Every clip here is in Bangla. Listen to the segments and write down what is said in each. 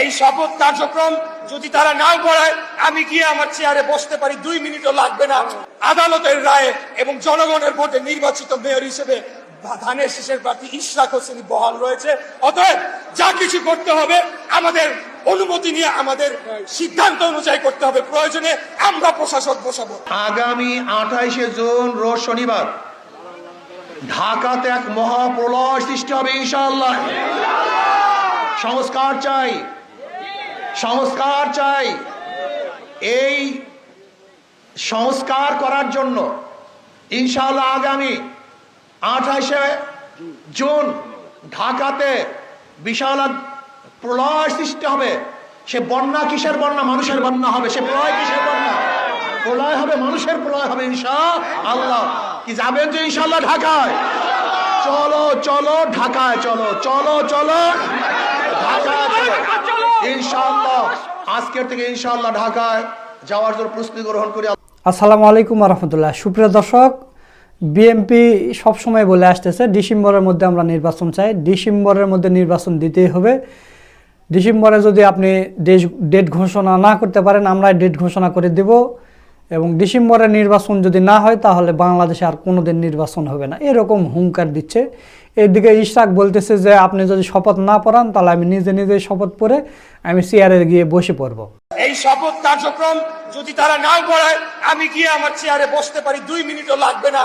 এই শপথ কার্যক্রম যদি তারা নাও করায়, আমি গিয়ে আমার চেয়ারে বসতে পারি, দুই মিনিটও লাগবে না। আদালতের রায়ে এবং জনগণের ভোটে নির্বাচিত মেয়র হিসেবে ধানের শীষের প্রার্থী ইশরাক হোসেনি বহাল রয়েছে। অতএব যা কিছু করতে হবে, আমাদের অনুমতি নিয়ে আমাদের সিদ্ধান্ত অনুযায়ী করতে হবে। প্রয়োজনে আমরা প্রশাসক বসাবো। আগামী আঠাইশে জুন, রোজ শনিবার ঢাকাতে এক মহাপ্রলয় সৃষ্টি হবে, ইনশাআল্লাহ। সংস্কার চাই। সংস্কার চাই। এই সংস্কার করার জন্য ইনশাআল্লাহ আগামী আঠাশে জুন ঢাকাতে বিশাল প্রলয় সৃষ্টি হবে। সে বন্যা কিসের বন্যা? মানুষের বন্যা হবে। সে প্রলয় কিসের বন্যা? প্রলয় হবে, মানুষের প্রলয় হবে ইনশা আল্লাহ কি যাবেন যে ইনশাল্লাহ ঢাকায়? চলো চলো ঢাকায়, চলো চলো চলো। ইনশাআল্লাহ। আজকের থেকে ইনশাআল্লাহ ঢাকায় যাওয়ার জন্য প্রস্তুতি গ্রহণ করি। আসসালামু আলাইকুম রহমতুল্লাহ। সুপ্রিয় দর্শক বিএমপি সবসময় বলে আসতেছে ডিসেম্বরের মধ্যে আমরা নির্বাচন চাই। ডিসেম্বরের মধ্যে নির্বাচন দিতেই হবে। ডিসেম্বরে যদি আপনি দেশ- ডেট ঘোষণা না করতে পারেন আমরা ডেট ঘোষণা করে দেব। এবং ডিসেম্বরে নির্বাচন যদি না হয় তাহলে বাংলাদেশে আর কোনো দিন নির্বাচন হবে না। এরকম হুঙ্কার দিচ্ছে এদিকে ইশরাক বলতেছে যে আপনি যদি শপথ না পড়ান তাহলে আমি নিজে নিজে শপথ পরে আমি চেয়ারে গিয়ে বসে পড়ব। এই শপথ কার্যক্রম যদি তারা নাও করায় আমি গিয়ে আমার চেয়ারে বসতে পারি দুই মিনিটও লাগবে না।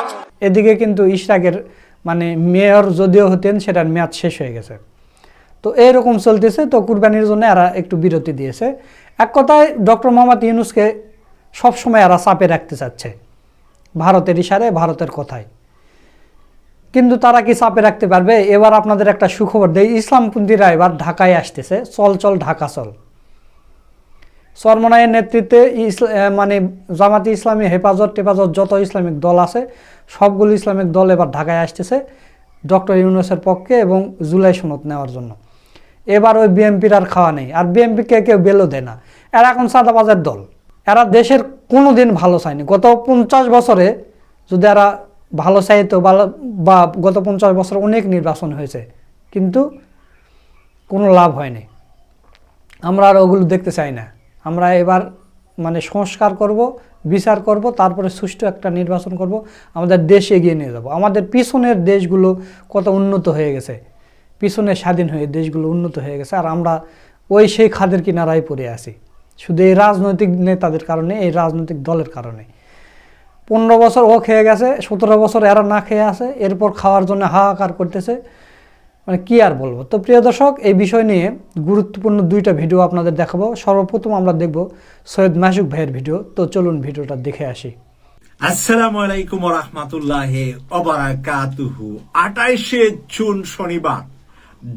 এদিকে কিন্তু ইশরাকের মানে মেয়র যদিও হতেন সেটার মেয়াদ শেষ হয়ে গেছে। তো এরকম চলতেছে তো কুরবানির জন্য এরা একটু বিরতি দিয়েছে। এক কথায় ডক্টর মোহাম্মদ ইউনুসকে সবসময় এরা চাপে রাখতে চাচ্ছে ভারতের ইশারে ভারতের কথায়। কিন্তু তারা কি চাপে রাখতে পারবে? এবার আপনাদের একটা সুখবর দেয় ইসলামপন্থীরা এবার ঢাকায় আসতেছে। চল চল, ঢাকা, চল। সরমনায়ের নেতৃত্বে মানে জামাতি ইসলামী হেফাজত টেফাজত যত ইসলামিক দল আছে, সবগুলো ইসলামিক দল এবার ঢাকায় আসতেছে ডক্টর ইউনুসের পক্ষে এবং জুলাই সনদ নেওয়ার জন্য। এবার ওই বিএনপির আর খাওয়া নেই। আর বিএনপিকে কেউ বেলও দেয় না। এরা এখন সাদাবাজার দল। এরা দেশের কোনো দিন ভালো চায়নি। গত পঞ্চাশ বছরে যদি এরা ভালো বা- বা গত পঞ্চাশ বছর অনেক নির্বাচন হয়েছে, কিন্তু কোনো লাভ হয়নি। আমরা আর ওগুলো দেখতে চাই না। আমরা এবার মানে সংস্কার করব, বিচার করব, তারপরে সুষ্ঠু একটা নির্বাচন করব, আমাদের দেশ এগিয়ে নিয়ে যাব। আমাদের পিছনের দেশগুলো কত উন্নত হয়ে গেছে, পিছনে স্বাধীন হয়ে দেশগুলো উন্নত হয়ে গেছে, আর আমরা ওই সেই খাদের কিনারায় পড়ে আছি। শুধু এই রাজনৈতিক নেতাদের কারণে, এই রাজনৈতিক দলের কারণে। পনেরো বছর ও খেয়ে গেছে, সতেরো বছর এরা না খেয়ে আছে, এরপর খাওয়ার জন্য হাহাকার করতেছে। মানে কি আর বলব? তো প্রিয় দর্শক, এই বিষয় নিয়ে গুরুত্বপূর্ণ দুইটা ভিডিও আপনাদের দেখাবো। সর্বপ্রথম আমরা দেখব সৈয়দ মাসুক ভাইয়ের ভিডিও। তো চলুন ভিডিওটা দেখে আসি। আসসালামু আলাইকুম রহমতুল্লাহ অবরাকাতুহু আটাইশে জুন শনিবার,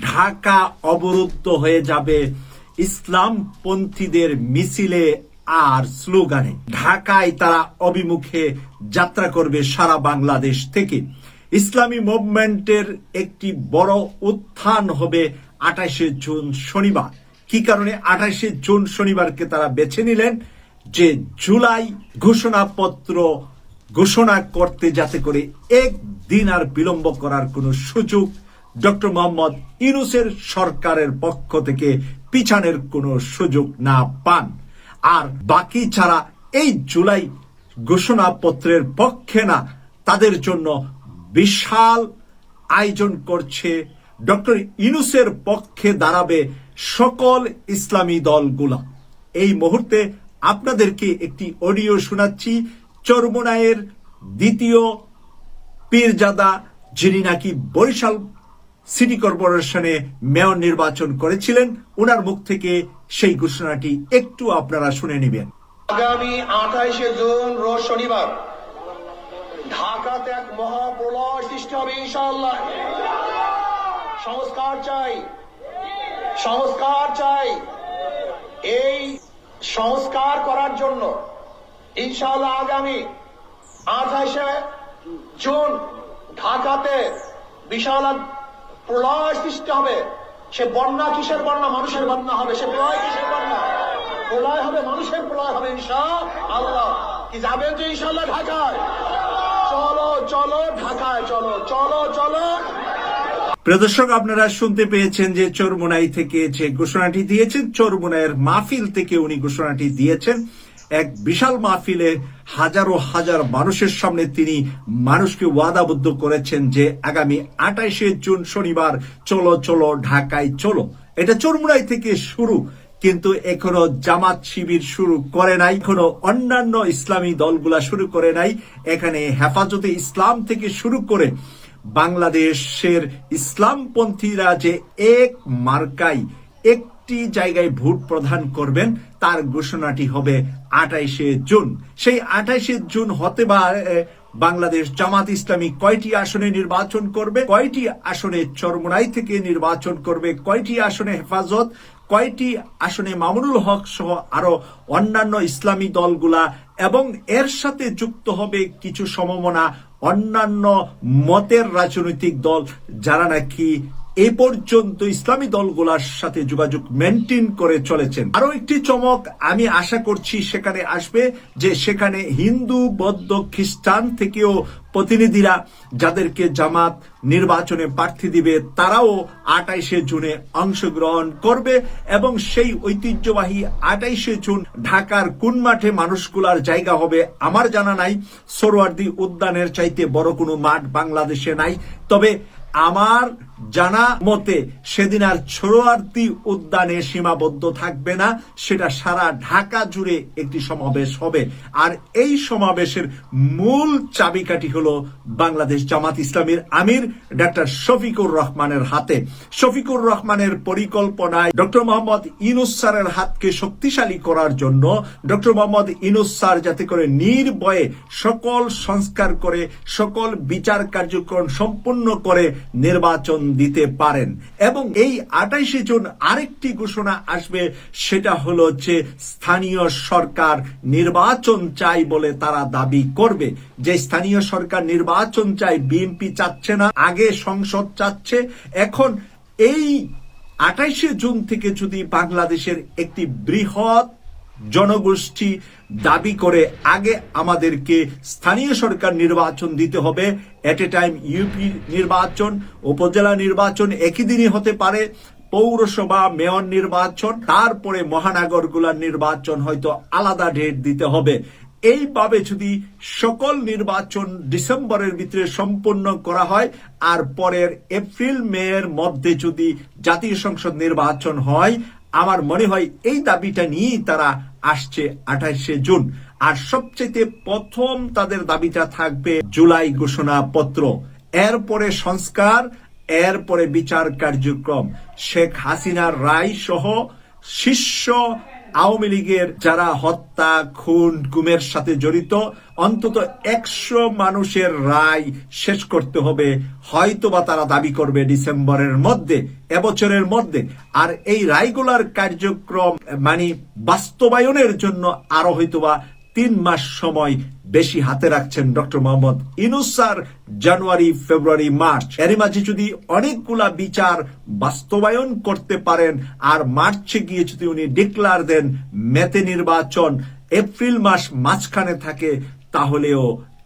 ঢাকা অবরুদ্ধ হয়ে যাবে ইসলামপন্থীদের মিছিলে আর স্লোগানে, ঢাকায় তারা অভিমুখে যাত্রা করবে সারা বাংলাদেশ থেকে। ইসলামী মুভমেন্টের একটি বড় উত্থান হবে আঠাশে জুন শনিবার। কি কারণে আঠাশে জুন শনিবারকে তারা বেছে নিলেন? যে জুলাই ঘোষণাপত্র ঘোষণা করতে যাতে করে একদিন আর বিলম্ব করার কোনো সুযোগ ডক্টর মোহাম্মদ ইউনুসের সরকারের পক্ষ থেকে পিছানের কোনো সুযোগ না পান। আর বাকি ছাড়া এই জুলাই ঘোষণাপত্রের পক্ষে না, তাদের জন্য বিশাল আয়োজন করছে ডক্টর ইনুসের পক্ষে দাঁড়াবে সকল ইসলামী দলগুলা। এই মুহূর্তে আপনাদেরকে একটি অডিও শোনাচ্ছি চরমোনায়ের দ্বিতীয় পীরজাদা, যিনি নাকি বরিশাল সিটি কর্পোরেশনে মেয়র নির্বাচন করেছিলেন। ওনার মুখ থেকে সেই ঘোষণাটি একটু আপনারা শুনে নেবেন। আগামী আঠাইশে জুন, রোজ শনিবার ঢাকাতে এক মহাপ্রলয় সৃষ্টি হবে ইনশাআল্লাহ। সংস্কার চাই সংস্কার চাই। এই সংস্কার করার জন্য ইনশাআল্লাহ আগামী আঠাইশে জুন ঢাকাতে বিশাল প্রলয় সৃষ্টি হবে। সে বন্যা কিসের বন্যা? মানুষের বন্যা হবে। সে প্রলয় কিসের বন্যা? প্রলয় হবে মানুষের, প্রলয় হবে ইনশা আল্লাহ কি যাবেন যে ইনশাল্লাহ ঢাকায়? চলো চলো ঢাকায়, চলো চলো চলো। প্রিয় দর্শক, আপনারা শুনতে পেয়েছেন যে চোরমুনাই থেকে যে ঘোষণাটি দিয়েছেন, চোরমুনাইয়ের মাহফিল থেকে উনি ঘোষণাটি দিয়েছেন। এক বিশাল মাহফিলে হাজারো হাজার মানুষের সামনে তিনি মানুষকে ওয়াদাবদ্ধ করেছেন যে আগামী আঠাইশে জুন শনিবার, চলো চলো, ঢাকায় চলো। এটা চোরমুনাই থেকে শুরু, কিন্তু এখনও জামাত শিবির শুরু করে নাই, এখনও অন্যান্য ইসলামী দলগুলা শুরু করে নাই। এখানে হেফাজতে ইসলাম থেকে শুরু করে বাংলাদেশের ইসলামপন্থীরা যে এক মার্কাই একটি জায়গায় ভোট প্রদান করবেন, তার ঘোষণাটি হবে আঠাইশে জুন। সেই আঠাইশে জুন হতে পারে বাংলাদেশ জামাত ইসলামী কয়টি আসনে নির্বাচন করবে? কয়টি আসনে চরমোনাই থেকে নির্বাচন করবে? কয়টি আসনে হেফাজত? কয়টি আসনে মামুনুল হক সহ আরও অন্যান্য ইসলামী দলগুলা? এবং এর সাথে যুক্ত হবে কিছু সমমনা অন্যান্য মতের রাজনৈতিক দল, যারা নাকি এ পর্যন্ত ইসলামী দলগুলার সাথে যোগাযোগ মেনটেন করে চলেছেন। আরও একটি চমক আমি আশা করছি সেখানে আসবে যে সেখানে হিন্দু, বৌদ্ধ, খ্রিস্টান থেকেও প্রতিনিধিরা যাদেরকে জামাত নির্বাচনে প্রার্থী দিবে, তারাও আটাইশে জুনে অংশগ্রহণ করবে এবং সেই ঐতিহ্যবাহী আটাইশে জুন ঢাকার কোন মাঠে মানুষগুলার জায়গা হবে আমার জানা নাই। সরোয়ার্দি উদ্যানের চাইতে বড় কোনো মাঠ বাংলাদেশে নাই। তবে আমার জানা মতে, সেদিন আর ছোড়োয়ার্তি উদ্যানে সীমাবদ্ধ থাকবে না, সেটা সারা ঢাকা জুড়ে একটি সমাবেশ হবে। আর এই সমাবেশের মূল চাবিকাঠি হলো বাংলাদেশ জামাত ইসলামীর আমির ডাক্তার শফিকুর রহমানের হাতে। শফিকুর রহমানের পরিকল্পনায় ডক্টর মোহাম্মদ ইনুস স্যারের হাতকে শক্তিশালী করার জন্য ডক্টর মোহাম্মদ ইনুস স্যার যাতে করে নির্ভয়ে সকল সংস্কার করে, সকল বিচার কার্যক্রম সম্পূর্ণ করে, নির্বাচন দিতে পারেন। এবং এই আঠাইশে জুন আরেকটি ঘোষণা আসবে, সেটা হলো যে স্থানীয় সরকার নির্বাচন চাই বলে তারা দাবি করবে। যে স্থানীয় সরকার নির্বাচন চাই, বিএনপি চাচ্ছে না, আগে সংসদ চাচ্ছে। এখন এই আঠাইশে জুন থেকে যদি বাংলাদেশের একটি বৃহৎ জনগোষ্ঠী দাবি করে আগে আমাদেরকে স্থানীয় সরকার নির্বাচন দিতে হবে। এট এ টাইম ইউপি নির্বাচন, উপজেলা নির্বাচন একই দিনই হতে পারে। পৌরসভা, মেয়র নির্বাচন, তারপরে মহানগরগুলার নির্বাচন হয়তো আলাদা ডেট দিতে হবে। এইভাবে যদি সকল নির্বাচন ডিসেম্বরের ভিতরে সম্পন্ন করা হয়, আর পরের এপ্রিল, মেয়ের মধ্যে যদি জাতীয় সংসদ নির্বাচন হয় আমার মনে হয় এই দাবিটা নিয়েই তারা আসছে আঠাইশে জুন। আর সবচেয়ে প্রথম তাদের দাবিটা থাকবে জুলাই ঘোষণা ঘোষণাপত্র। এরপরে সংস্কার, এরপরে বিচার কার্যক্রম। শেখ হাসিনার রায় সহ শীর্ষ আওয়ামী লীগের যারা হত্যা, খুন, গুমের সাথে জড়িত, অন্তত একশো মানুষের রায় শেষ করতে হবে। হয়তোবা তারা দাবি করবে ডিসেম্বরের মধ্যে, এবছরের মধ্যে। আর এই রায়গুলার কার্যক্রম মানে বাস্তবায়নের জন্য আরও হয়তোবা তিন মাস সময় বেশি হাতে রাখছেন ডক্টর মোহাম্মদ ইনুসার, জানুয়ারি, ফেব্রুয়ারি, মার্চ। এর মাঝে যদি অনেকগুলা বিচার বাস্তবায়ন করতে পারেন, আর মার্চে গিয়ে যদি উনি ডিক্লার দেন মেতে নির্বাচন, এপ্রিল মাস মাঝখানে থাকে, তাহলেও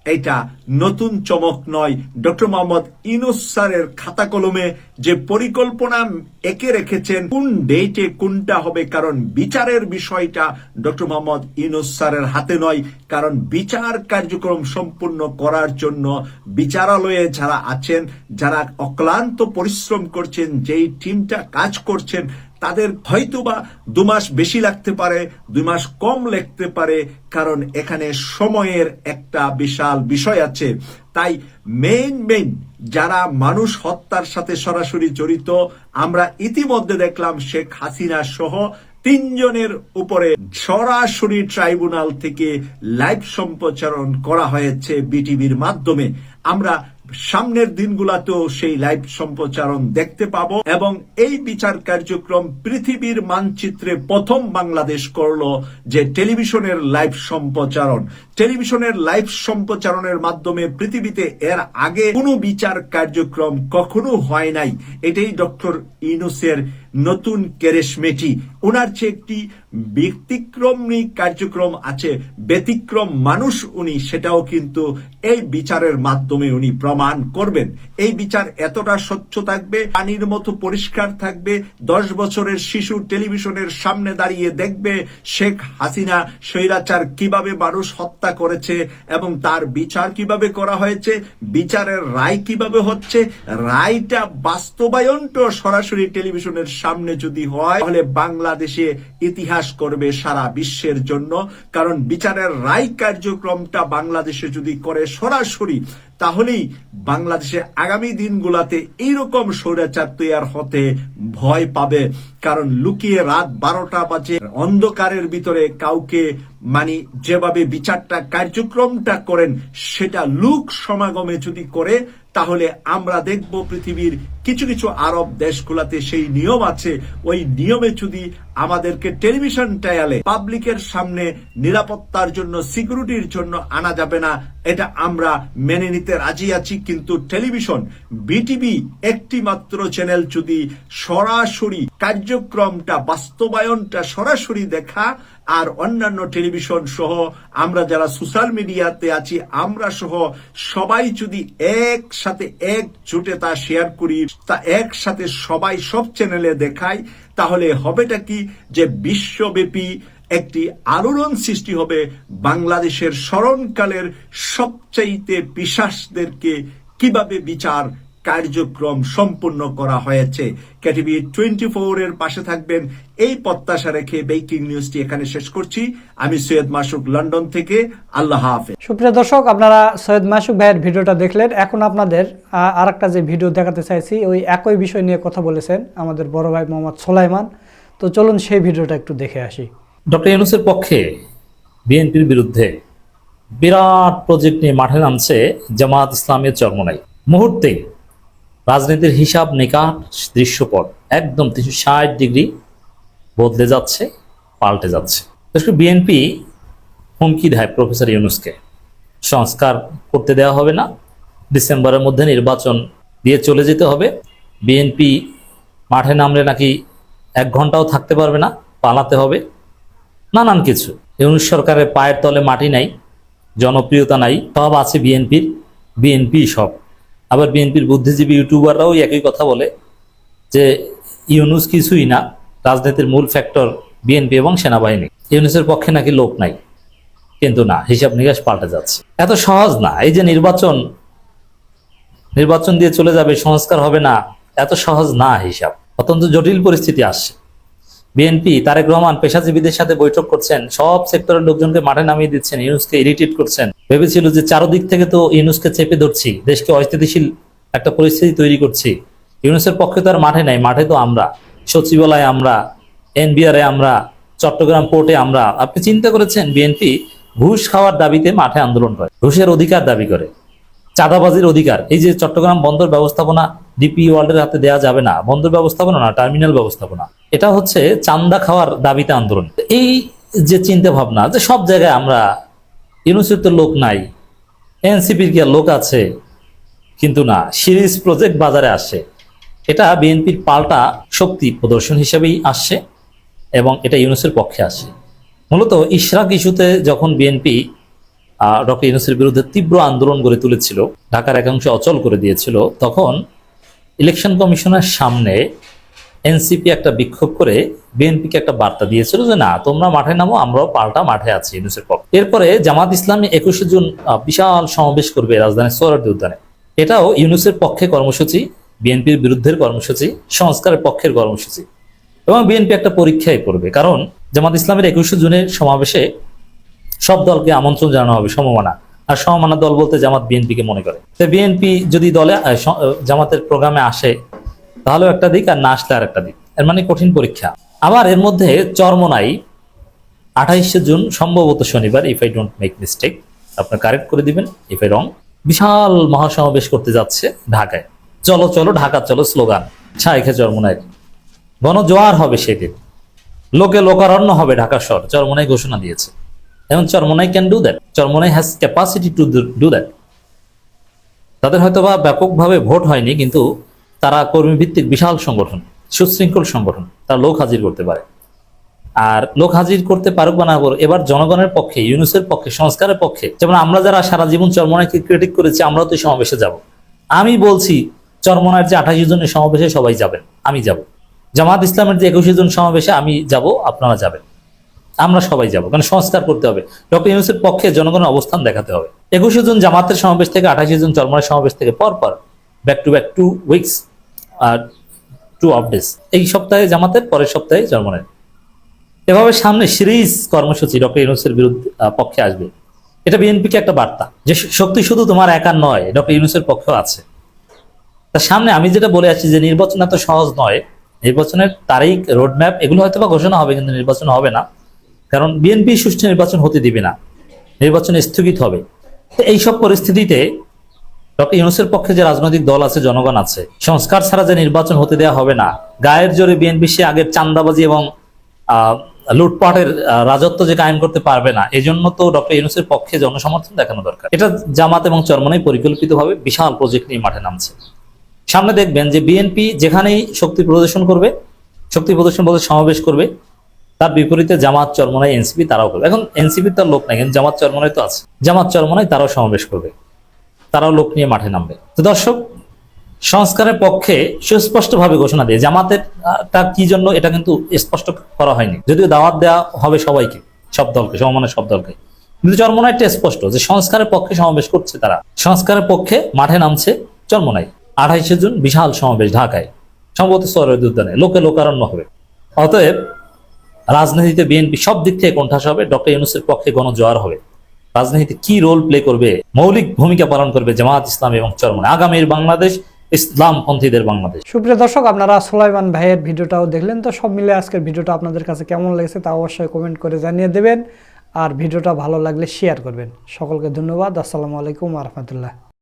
এটা নতুন চমক নয়। ডক্টর মোহাম্মদ ইনুস স্যারের খাতা কলমে যে পরিকল্পনা একে রেখেছেন, কোন ডেটে কোনটা হবে, কারণ বিচারের বিষয়টা ডক্টর মোহাম্মদ ইনুস স্যারের হাতে নয়, কারণ বিচার কার্যক্রম সম্পূর্ণ করার জন্য বিচারালয়ে যারা আছেন, যারা অক্লান্ত পরিশ্রম করছেন, যেই টিমটা কাজ করছেন তাদের হয়তোবা দু মাস বেশি লাগতে পারে দুই মাস কম লাগতে পারে, কারণ এখানে সময়ের একটা বিশাল বিষয় আছে। তাই মেইন মেইন যারা মানুষ হত্যার সাথে সরাসরি জড়িত, আমরা ইতিমধ্যে দেখলাম শেখ হাসিনা সহ তিনজনের উপরে সরাসরি ট্রাইব্যুনাল থেকে লাইভ সম্প্রচারণ করা হয়েছে বিটিভির মাধ্যমে। আমরা সামনের দিনগুলাতেও সেই লাইভ সম্প্রচারণ দেখতে পাব এবং এই বিচার কার্যক্রম পৃথিবীর মানচিত্রে প্রথম বাংলাদেশ করল যে টেলিভিশনের লাইভ সম্প্রচারণ। টেলিভিশনের লাইভ সম্প্রচারণের মাধ্যমে পৃথিবীতে এর আগে কোনো বিচার কার্যক্রম কখনো হয় নাই। এটাই ডক্টর ইনুসের নতুন কেরেশমেটি ওনার যে একটি ব্যতিক্রমী কার্যক্রম আছে, ব্যতিক্রম মানুষ উনি, সেটাও কিন্তু এই বিচারের মাধ্যমে উনি প্রমাণ করবেন। এই বিচার এতটা স্বচ্ছ থাকবে, পানির মতো পরিষ্কার থাকবে, দশ বছরের শিশু টেলিভিশনের সামনে দাঁড়িয়ে দেখবে শেখ হাসিনা স্বৈরাচার কীভাবে মানুষ হত্যা করেছে এবং তার বিচার কীভাবে করা হয়েছে, বিচারের রায় কীভাবে হচ্ছে, রায়টা বাস্তবায়নটা সরাসরি টেলিভিশনের সামনে যদি হয়, তাহলে বাংলাদেশে ইতিহাস করবে সারা বিশ্বের জন্য। কারণ বিচারের রায় কার্যক্রমটা বাংলাদেশে যদি করে সরাসরি, তাহলেই বাংলাদেশে আগামী দিনগুলাতে এইরকম স্বৈরাচার তৈয়ার হতে ভয় পাবে। কারণ লুকিয়ে রাত বারোটা বাজে, অন্ধকারের ভিতরে কাউকে মানে যেভাবে বিচারটা কার্যক্রমটা করেন, সেটা লোক সমাগমে যদি করে তাহলে আমরা দেখব পৃথিবীর কিছু কিছু আরব দেশগুলাতে সেই নিয়ম আছে। ওই নিয়মে যদি আমাদেরকে টেলিভিশন টায়ালে পাবলিকের সামনে নিরাপত্তার জন্য, সিকিউরিটির জন্য আনা যাবে না। এটা আমরা মেনে নিতে রাজি আছি, কিন্তু টেলিভিশন, বিটিভি একটি মাত্র চ্যানেল যদি সরাসরি কার্যক্রমটা, বাস্তবায়নটা সরাসরি দেখা আর অন্যান্য টেলিভিশন সহ আমরা যারা সোশ্যাল মিডিয়াতে আছি, আমরা সহ সবাই যদি একসাথে একজোটে তা শেয়ার করি, তা একসাথে সবাই সব চ্যানেলে দেখাই তাহলে হবেটা কি যে বিশ্বব্যাপী একটি আলোড়ন সৃষ্টি হবে বাংলাদেশের স্মরণকালের সবচাইতে পিসাসদেরকে কীভাবে বিচার কার্যক্রম সম্পূর্ণ করা হয়েছে। কেটিভি টোয়েন্টি ফোর এর পাশে থাকবেন এই প্রত্যাশা রেখে বেকিং নিউজটি এখানে শেষ করছি। আমি সৈয়দ মাসুক লন্ডন থেকে। আল্লাহ হাফেজ। সুপ্রিয় দর্শক আপনারা সৈয়দ মাসুক ভাইয়ের ভিডিওটা দেখলেন। এখন আপনাদের আর একটা যে ভিডিও দেখাতে চাইছি ওই একই বিষয় নিয়ে কথা বলেছেন আমাদের বড় ভাই মোহাম্মদ সোলাইমান। তো চলুন সেই ভিডিওটা একটু দেখে আসি। ডক্টর ইউনুসের পক্ষে বিএনপির বিরুদ্ধে বিরাট প্রজেক্ট নিয়ে মাঠে নামছে জামাত ইসলামের চরমনাই। মুহূর্তে রাজনীতির হিসাব নিকাট দৃশ্যপট একদম তিনশো ষাট ডিগ্রি বদলে যাচ্ছে, পাল্টে যাচ্ছে। বিএনপি হুমকি দেয় প্রফেসর ইউনুসকে। সংস্কার করতে দেওয়া হবে না, ডিসেম্বরের মধ্যে নির্বাচন দিয়ে চলে যেতে হবে। বিএনপি মাঠে নামলে নাকি এক ঘন্টাও থাকতে পারবে না, পালাতে হবে। নানান কিছু। ইউনুস সরকারের পায়ের তলে মাটি নাই, জনপ্রিয়তা নাই, সব আছে বিএনপির বিএনপি সব। আবার বিএনপির বুদ্ধিজীবী ইউটিউবাররাও একই কথা বলে যে ইউনুস কিছুই না, রাজনীতির মূল ফ্যাক্টর বিএনপি এবং সেনাবাহিনী। ইউনুসের পক্ষে নাকি লোক নাই, কিন্তু না, হিসাব নিকাশ পাল্টে যাচ্ছে। এত সহজ না, এই যে নির্বাচন নির্বাচন দিয়ে চলে যাবে, সংস্কার হবে না, এত সহজ না হিসাব। অত্যন্ত জটিল পরিস্থিতি আসছে। বিএনপি, তারেক রহমান পেশাজীবীদের সাথে বৈঠক করছেন। সব সেক্টরের লোকজনকে মাঠে নামিয়ে দিচ্ছেন, ইউনুসকে ইরিটেট করছেন। ভেবেছিল যে চারদিক থেকে তো ইউনুসকে চেপে ধরছি, দেশকে অস্থিতিশীল একটা পরিস্থিতি তৈরি করছি। ইউনুসের পক্ষে তো আর মাঠে নাই, মাঠে তো আমরা। সচিবালয়ে আমরা, এনবিআরে আমরা, চট্টগ্রাম পোর্টে আমরা। আপনি চিন্তা করেছেন, বিএনপি ঘুষ খাওয়ার দাবিতে মাঠে আন্দোলন করে, ঘুষের অধিকার দাবি করে, চাঁদাবাজির অধিকার। এই যে চট্টগ্রাম বন্দর ব্যবস্থাপনা ডিপি ওয়ার্ল্ডের হাতে দেওয়া যাবে না, বন্দর ব্যবস্থাপনা না, টার্মিনাল ব্যবস্থাপনা। এটা হচ্ছে চান্দা খাওয়ার দাবিতে আন্দোলন। এই যে চিন্তা ভাবনা যে সব জায়গায় আমরা ইউনিভার্সিটির তো লোক নাই, এনসিপির কি লোক আছে? কিন্তু না, সিরিজ প্রজেক্ট বাজারে আসে। এটা বিএনপির পাল্টা শক্তি প্রদর্শন হিসেবেই আসছে এবং এটা ইউনুসের পক্ষে আসে। মূলত ইশরাক ইস্যুতে যখন বিএনপি ডক্টর ইউনুসের বিরুদ্ধে তীব্র আন্দোলন গড়ে তুলেছিল, ঢাকার একাংশ অচল করে দিয়েছিল, তখন ইলেকশন কমিশনের সামনে এনসিপি একটা বিক্ষোভ করে বিএনপিকে একটা বার্তা দিয়েছিল যে, না, তোমরা মাঠে নামো, আমরাও পাল্টা মাঠে আছি ইউনুসের পক্ষে। এরপরে জামাত ইসলামী একুশে জুন বিশাল সমাবেশ করবে রাজধানীর সোহরার্দি উদ্যানে। এটাও ইউনুসের পক্ষে কর্মসূচি, বিএনপির বিরুদ্ধের কর্মসূচি, সংস্কারের পক্ষের কর্মসূচি। এবং বিএনপি একটা পরীক্ষায় করবে, কারণ জামাত ইসলামের একুশে জুনের সমাবেশে সব দলকে আমন্ত্রণ জানানো হবে সমমানা। আর সমমানা দল বলতে জামাত বিএনপিকে মনে করে। তো বিএনপি যদি দলে জামাতের প্রোগ্রামে আসে, তাহলেও একটা দিক আর না আসলে আর একটা দিক। এর মানে কঠিন পরীক্ষা। আবার এর মধ্যে চরমনাই, আঠাইশে জুন, সম্ভবত শনিবার if I don't make mistake আপনার কারেক্ট করে দিবেন ইফ আই রং বিশাল মহাসমাবেশ করতে যাচ্ছে ঢাকায়। চলো চলো, ঢাকা, চলো, স্লোগান ছাইখে চরমনাই গণজোয়ার হবে সেদিন। লোকে লোকারণ্য হবে ঢাকা শহর, চরমনাই ঘোষণা দিয়েছে। এবং Charmonai can do that Charmonai has capacity to do that তাদের হয়তো বা ব্যাপকভাবে ভোট হয়নি, কিন্তু তারা কর্মীভিত্তিক বিশাল সংগঠন, সুশৃঙ্খল সংগঠন, তারা লোক হাজির করতে পারে। আর লোক হাজির করতে পারুক বা না করুক এবার জনগণের পক্ষে, ইউনুসের পক্ষে, সংস্কারের পক্ষে, যেমন আমরা যারা সারা জীবন চরমনাইকে ক্রিটিক করেছি, আমরাও তো সমাবেশে যাব। আমি বলছি চরমনার যে আঠাশি জনের সমাবেশে সবাই যাবেন, আমি যাব। জামাত ইসলামের যে একুশে জন সমাবেশে আমি যাব, আপনারা যাবেন। আমরা সবাই যাব। কারণ সংস্কার করতে হবে। ডক্টর ইউনুসের পক্ষে জনগণের অবস্থান দেখাতে হবে। একুশে জন জামাতের সমাবেশ থেকে, আঠাশি জন চরমনের সমাবেশ থেকে পর পর back to back two weeks R two of days এই সপ্তাহে জামাতের, পরের সপ্তাহে চরমনের। এভাবে সামনে সিরিজ কর্মসূচি ডক্টর ইউনুসের বিরুদ্ধে পক্ষে আসবে। এটা বিএনপিকে একটা বার্তা যে শক্তি শুধু তোমার একার নয়, ডক্টর ইউনুসের পক্ষেও আছে। তার সামনে আমি যেটা বলে আছি যে নির্বাচন এত সহজ নয়, নির্বাচনের তারিখ রোডম্যাপ এগুলো হয়তো বা ঘোষণা হবে কিন্তু নির্বাচন হবে না। কারণ বিএনপি সুষ্ঠু নির্বাচন হতে দিবে না। নির্বাচন স্থগিত হবে। তো এইসব পরিস্থিতিতে ডক্টর ইউনুসের পক্ষে যে রাজনৈতিক দল আছে, জনগণ আছে, সংস্কার ছাড়া যে নির্বাচন হতে দেওয়া হবে না। গায়ের জোরে বিএনপি সে আগের চান্দাবাজি এবং লুটপাটের রাজত্ব যে কায়েম করতে পারবে না এই জন্য তো ডক্টর ইউনুসের পক্ষে জনসমর্থন দেখানো দরকার। এটা জামাত এবং চরমনাই পরিকল্পিতভাবে বিশাল প্রজেক্ট নিয়ে মাঠে নামছে। সামনে দেখবেন যে বিএনপি যেখানেই শক্তি প্রদর্শন করবে, শক্তি প্রদর্শন বলতে সমাবেশ করবে তার বিপরীতে জামাত চরমনাই এনসিপি, তারাও করবে। এখন এনসিপি তার লোক নাই, কিন্তু জামাত চরমনাই তো আছে। জামাত চরমনাই তারাও সমাবেশ করবে। তারাও লোক নিয়ে মাঠে নামবে। তো দর্শক, সংস্কারের পক্ষে সুস্পষ্টভাবে ঘোষণা দিয়ে জামাতের কি জন্য এটা কিন্তু স্পষ্ট করা হয়নি। যদিও দাওয়াত দেওয়া হবে সবাইকে, সব দলকে, সমমানের সব দলকে। কিন্তু চরমনাইটা স্পষ্ট যে সংস্কারের পক্ষে সমাবেশ করছে তারা। সংস্কারের পক্ষে মাঠে নামছে চরমনাই। আঠাইশে জুন বিশাল সমাবেশ ঢাকায়। সম্ভবত সৌরদ উদ্যানে। লোকে লোকারণ্য হবে। অতএব রাজনীতিতে বিএনপি সব দিক থেকে কোণঠাস হবে, ডক্টর ইউনুসের পক্ষে গণজোয়ার হবে। রাজনীতিতে কি রোল প্লে করবে, মৌলিক ভূমিকা পালন করবে জামাত ইসলাম এবং চরমনাই? আগামীর বাংলাদেশ, ইসলামপন্থীদের বাংলাদেশ। সুপ্রিয় দর্শক, আপনারা সোলাইমান ভাইয়ের ভিডিওটাও দেখলেন। তো সব মিলে আজকের ভিডিওটা আপনাদের কাছে কেমন লেগেছে তা অবশ্যই কমেন্ট করে জানিয়ে দেবেন। আর ভিডিওটা ভালো লাগলে শেয়ার করবেন। সকলকে ধন্যবাদ। আসসালামু আলাইকুম রহমতুল্লাহ।